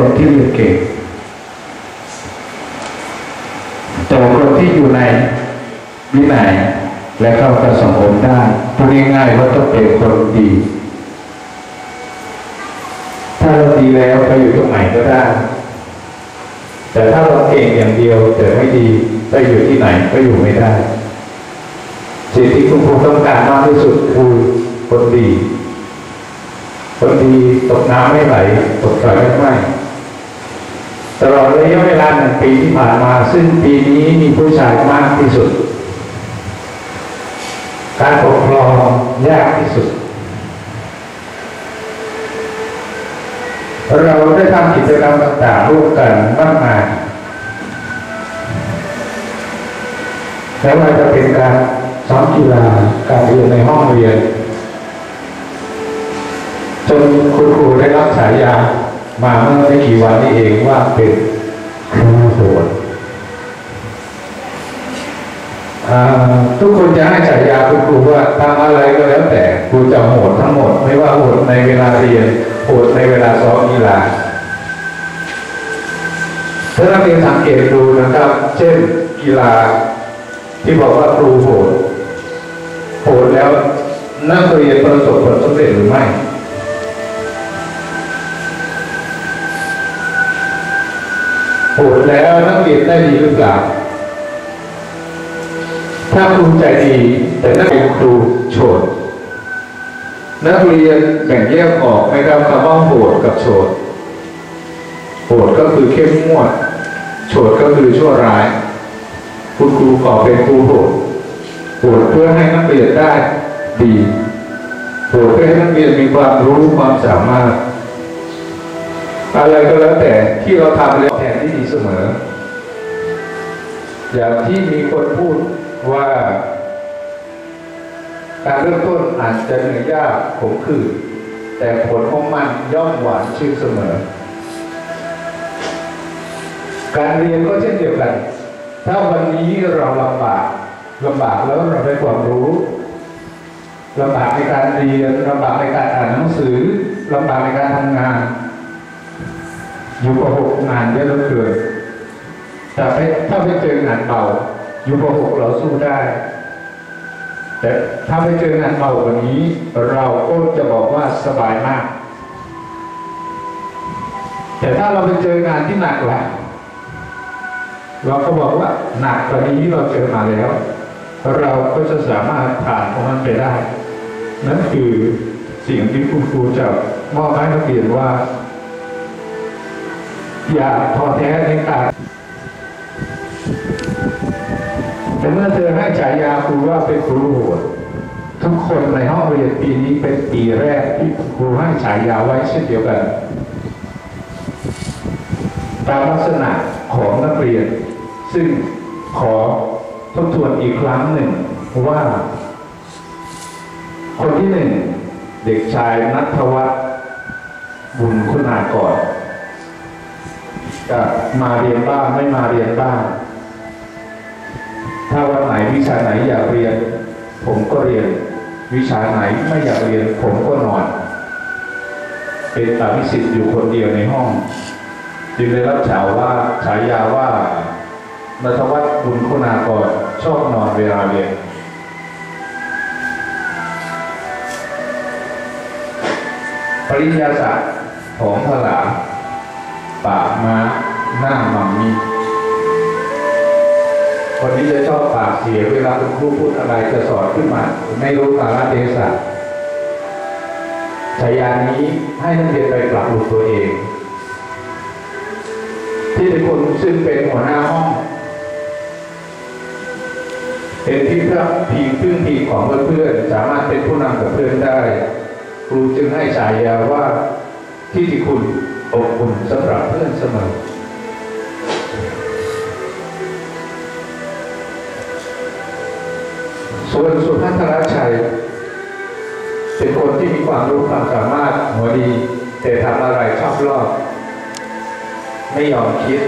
คนที่เรียนเก่งแต่คนที่อยู่ในวินัยและเข้ากับสังคมได้พูดง่ายๆว่าต้องเป็นคนดี ถ้าเราดีแล้วไปอยู่ตรงไหนก็ได้ แต่ถ้าเราเก่งอย่างเดียวแต่ไม่ดีไปอยู่ที่ไหนก็อยู่ไม่ได้สิ่งที่คุณครูต้องการมากที่สุดคือคนดี คนดีตกน้ำไม่ไหลตกไฟไม่ไหม้ ตลอดระยะเวลาหนึ่งปีที่ผ่านมา ซึ่งปีนี้มีผู้ชายมากที่สุด การปกครองยากที่สุด เราได้ทำกิจกรรมต่างๆร่วมกันมากมายแล้วมันจะเป็นการซ้อมกีฬาการเรียนในห้องเรียน จนคุณครูได้รับฉายา มาเมื่อไม่กี่วันนี้เองว่าเป็นครูโหดอ่าทุกคนจะให้ฉายาคุณครูว่าทำอะไรก็แล้วแต่ครูจะโหดทั้งหมด ไม่ว่าโหดในเวลาเรียนโหดในเวลาซ้อมกีฬาถ้านักเรียนสังเกตดูนะครับ เช่นกีฬาที่บอกว่าครูโหดโหดแล้วนักเรียนประสบผลสำเร็จหรือไม่ เรียนได้ดีหรือเปล่า ถ้าครูใจดี แต่นักเรียนครูโฉดนักเรียนแบ่งแยกออกไหมครับคำว่าโหดกับโฉดโหดก็คือเข้มงวด โฉดก็คือชั่วร้าย คุณครูขอเป็นครูโหดโหดเพื่อให้นักเรียนได้ดีโหดเพื่อให้นักเรียนมีความรู้ความสามารถ อะไรก็แล้วแต่ที่เราทำแล้วแทนที่ดีเสมอ อย่างที่มีคนพูดว่าการเริ่มต้นอาจจะเหนื่อยยากขมขื่นแต่ผลของมันย่อมหวานชื่นเสมอ การเรียนก็เช่นเดียวกัน ถ้าวันนี้เราลำบากลำบากแล้วเราได้ความรู้ลำบากในการเรียนลำบากในการอ่านหนังสือลำบากในการทำงาน อยู่ปหกงานเยอะเหลือเกิน แต่ถ้าไปเจองานเบาอยู่ปหกเราสู้ได้ แต่ถ้าไปเจองานเบากว่านี้ เราก็จะบอกว่าสบายมาก แต่ถ้าเราไปเจองานที่หนักล่ะเราก็บอกว่าหนักกว่านี้เราเจอมาแล้ว เราก็จะสามารถผ่านของมันไปได้ นั่นคือสิ่งที่คุณครูจะมอบให้นักเรียนว่า อย่าท้อแท้ในการ แต่เมื่อเธอให้ฉายาครูว่าเป็นครูโหดทุกคนในห้องเรียนปีนี้เป็นปีแรกที่ครูให้ฉายาไว้เช่นเดียวกัน ตามลักษณะของนักเรียน ซึ่งขอทบทวนอีกครั้งหนึ่งว่า คนที่หนึ่งเด็กชายนัทวัฒน์บุญคุณากรก็มาเรียนบ้างไม่มาเรียนบ้าง ถ้าวันไหนวิชาไหนอยากเรียน ผมก็เรียน วิชาไหนไม่อยากเรียนผมก็นอน เป็นอภิสิทธิ์อยู่คนเดียวในห้อง จึงได้รับฉายว่าฉายาว่านัทวัฒน์บุญคุณากรชอบนอนเวลาเรียนปริญญาศาสตร์ของพลาปากมาหน้ามัมมี่ คนนี้จะชอบปากเสียเวลาคุณครูพูดอะไรจะสอนขึ้นมา ไม่รู้กาลเทศะฉายานี้ให้นักเรียนไปปรับปรุงตัวเอง ที่เป็นคนซึ่งเป็นหัวหน้าห้องเป็นที่พึ่งพิงพึ่งพิงของเพื่อนๆสามารถเป็นผู้นำกับเพื่อนได้ ครูจึงให้ฉายาว่าที่ที่คุณอบอุ่นสำหรับเพื่อนเสมอ ส่วนสุพัฒนชัย เป็นคนที่มีความรู้ความสามารถหัวดี แต่ทำอะไรชอบลอก ไม่ยอมคิด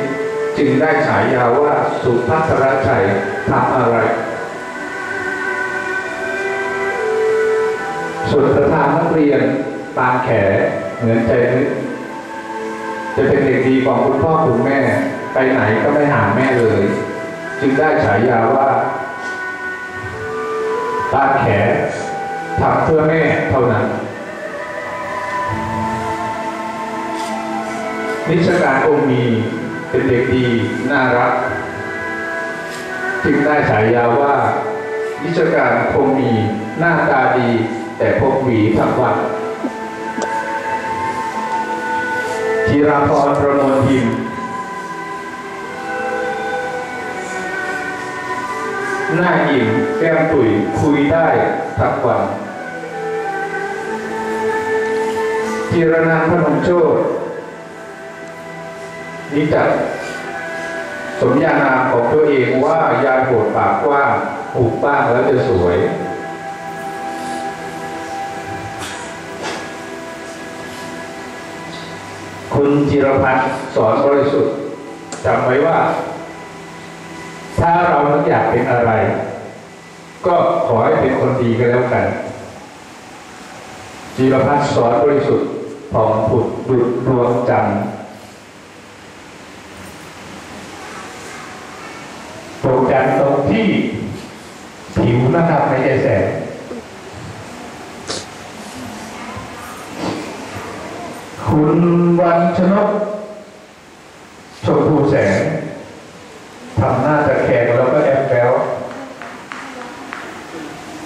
จึงได้ฉายาว่าสุพัฒนชัยทำอะไรส่วนประธานนักเรียนปานแขเหมือนใจนึกจะเป็นเด็กดีของคุณพ่อคุณแม่ ไปไหนก็ไม่ห่างแม่เลย จึงได้ฉายาว่า ตาแขทำเพื่อแม่เท่านั้น นิชการองค์มีเป็นเด็กดี น่ารัก จึงได้ฉายาว่า นิชการคงมีหน้าตาดี แต่พกหวีทั้งวันธีราพรประมวลพิมพ์ หน้าอิ่มแก้มตุ๋ยคุยได้ทั้งวันธีรนันท์พนมโชตนิจักสมญานามของตัวเองว่ายายโหดปากกว้างหูกบ้างแล้วจะสวย คุณจิรพันธ์สอนบริสุทธิ์จำไว้ว่า ถ้าเรานึกอยากเป็นอะไร ก็ขอให้เป็นคนดีกันแล้วกันจิรพัฒน์สอนบริสุทธิ์ผ่องผุดดุดดวงจันทร์ดวงจันทร์ตรงที่ผิวนะครับไม่ใช่แสงคุณวันชนกชมพูแสง ทำหน้าตะแคงแล้วก็แอบแบว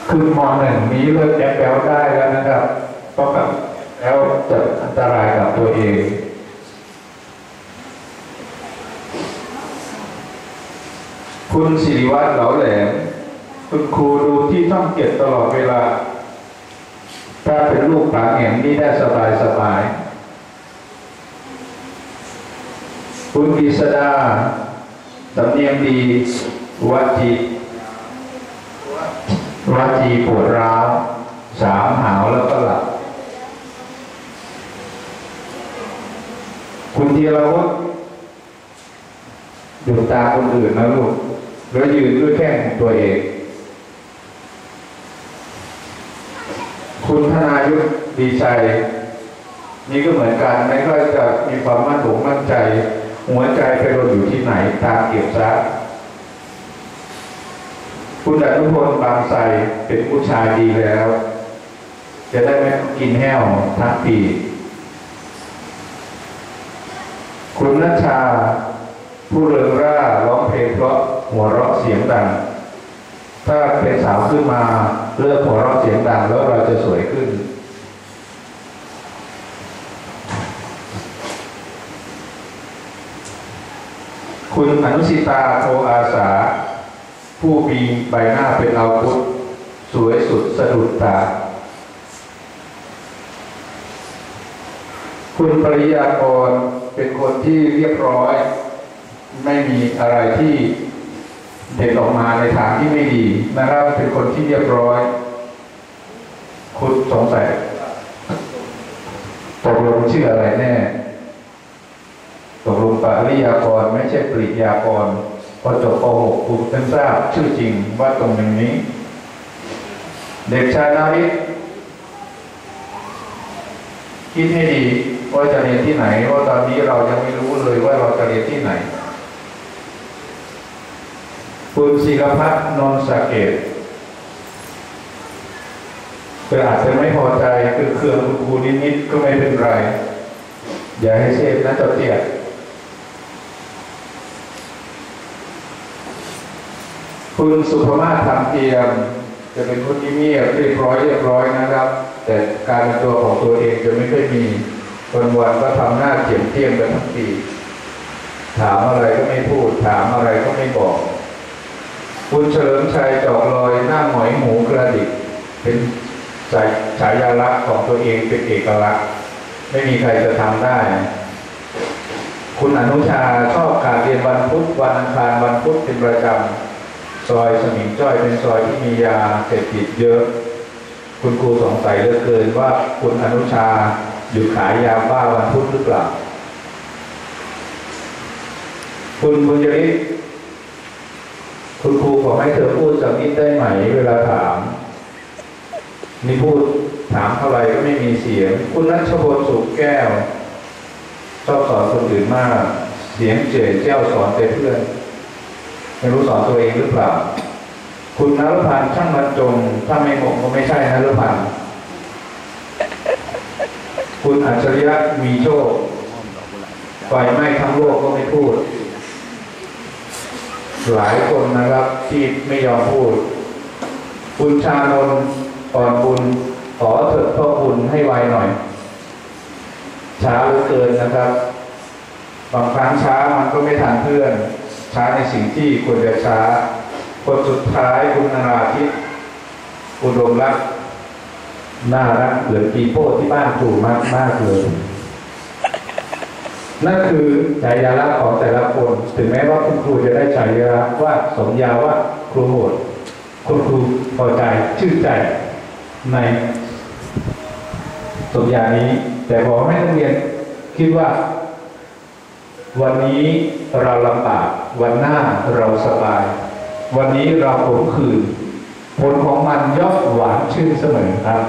คือมหนึ่งนี้เลิกแอบแบว ได้แล้วนะครับเพราะแบบแล้วจะอันตรายกับตัวเองคุณสิริวัฒน์เหลาแหลม คุณครูดูที่ช่องเก็บตลอดเวลา ถ้าเป็นลูกปางแหงนี่ได้สบายสบาย คุณกฤษดาสำเนียงดีวัจีวัจีปวดร้าว สามหาวแล้วก็หลับ คุณธีรวุฒิดูตาคนอื่นนะลูกแล้วยืนด้วยแข้งตัวเอง คุณธนายุทธดีชัยนี่ก็เหมือนกันไม่ค่อยจะมีความมั่นคงมั่นใจ หัวใจไปรนอยู่ที่ไหนตามเก็บซะคุณอนุพลบางไทรเป็นผู้ชายดีแล้ว จะได้ไม่กินแห้วทั้งปีคุณนัชชา ผู้เริงร่าร้องเพลงเพราะหัวเราะเสียงดัง ถ้าเป็นสาวขึ้นมาเลิกหัวเราะเสียงดังแล้วเราจะสวยขึ้น คุณอนุสิตาโทอาสา ผู้มีใบหน้าเป็นอาวุธ สวยสุดสะดุดตา คุณปริยากรเป็นคนที่เรียบร้อย ไม่มีอะไรที่เด่นออกมาในทางที่ไม่ดีนะครับ เป็นคนที่เรียบร้อย คุณสงสัยตกลงชื่ออะไรแน่ตกลงปริยากรไม่ใช่ปริยากรพอจบป .6 คุณเพิ่งทราบชื่อจริงว่าตรงนี้ เด็กชายนาวิทคิดให้ดี ว่าจะเรียนที่ไหนเพราตอนนี้เรายังไม่รู้เลยว่าเราจะเรียนที่ไหน คุณศิรพัฒน์นนสเกตแต่อาจจะไม่พอใจคือเครื่องคุณครูนิดๆก็ไม่เป็นไร อย่าให้เชฟนะเจ้าเตี้ยคุณสุภมาศทำเทียม จะเป็นคนที่เงียบเรียบร้อยเรียบร้อยนะครับ แต่การเป็นตัวของตัวเองจะไม่ค่อยมี วันวันๆก็ทำหน้าเขียมเทียมกันทั้งปีถามอะไรก็ไม่พูด ถามอะไรก็ไม่บอกคุณเฉลิมชัยจอกลอยหน้าหมอยหมูกระดิก เป็นฉายฉายาลักษณ์ของตัวเองเป็นเอกลักษณ์ ไม่มีใครจะทำได้ คุณอนุชาชอบการเรียนวันพุธวันอังคารวันพุธเป็นประจำซอยสมิงจ้อยเป็นซอยที่มียาเสพติดเยอะ คุณครูสงสัยเหลือเกินว่าคุณอนุชา อยู่ขายยาบ้าวันพุธหรือเปล่า คุณบุญยริศคุณครูขอให้เธอพูดสักนิดได้ไหม เวลาถาม นี่พูดถามเท่าไรก็ไม่มีเสียง คุณนัชพลสุขแก้วชอบสอนคนอื่นมาก เสียงเจ๋ยเจ้าสอนแต่เพื่อนไม่รู้สอนตัวเองหรือเปล่า คุณนรพันธ์ช่างบรรจงถ้าไม่งงก็ไม่ใช่นรพันธ์ คุณอัจฉริยะมีโชคไฟไหม้ทั้งโลกก็ไม่พูด หลายคนนะครับที่ไม่ยอมพูด คุณชานนท์อ่อนบุญขอเถิดพ่อบุญให้ไวหน่อย ช้าเหลือเกินนะครับบางครั้งช้ามันก็ไม่ทันเพื่อน ช้าในสิ่งที่ควรจะช้า คนสุดท้ายคุณนาราทิพย์อุดมรักษ์ น่ารักเหมือนปีโป้ที่บ้านถูมากมากเลย นั่นคือฉายาลักษณ์ของแต่ละคน ถึงแม้ว่าคุณครูจะได้ฉายาว่าสมยาว่าครูโหดคุณครูพอใจชื่นใจในสมยานี้ แต่ขอให้นักเรียนคิดว่า วันนี้เราลำบากวันหน้าเราสบาย วันนี้เราขมขื่นผลของมันย่อมหวานชื่นเสมอครับ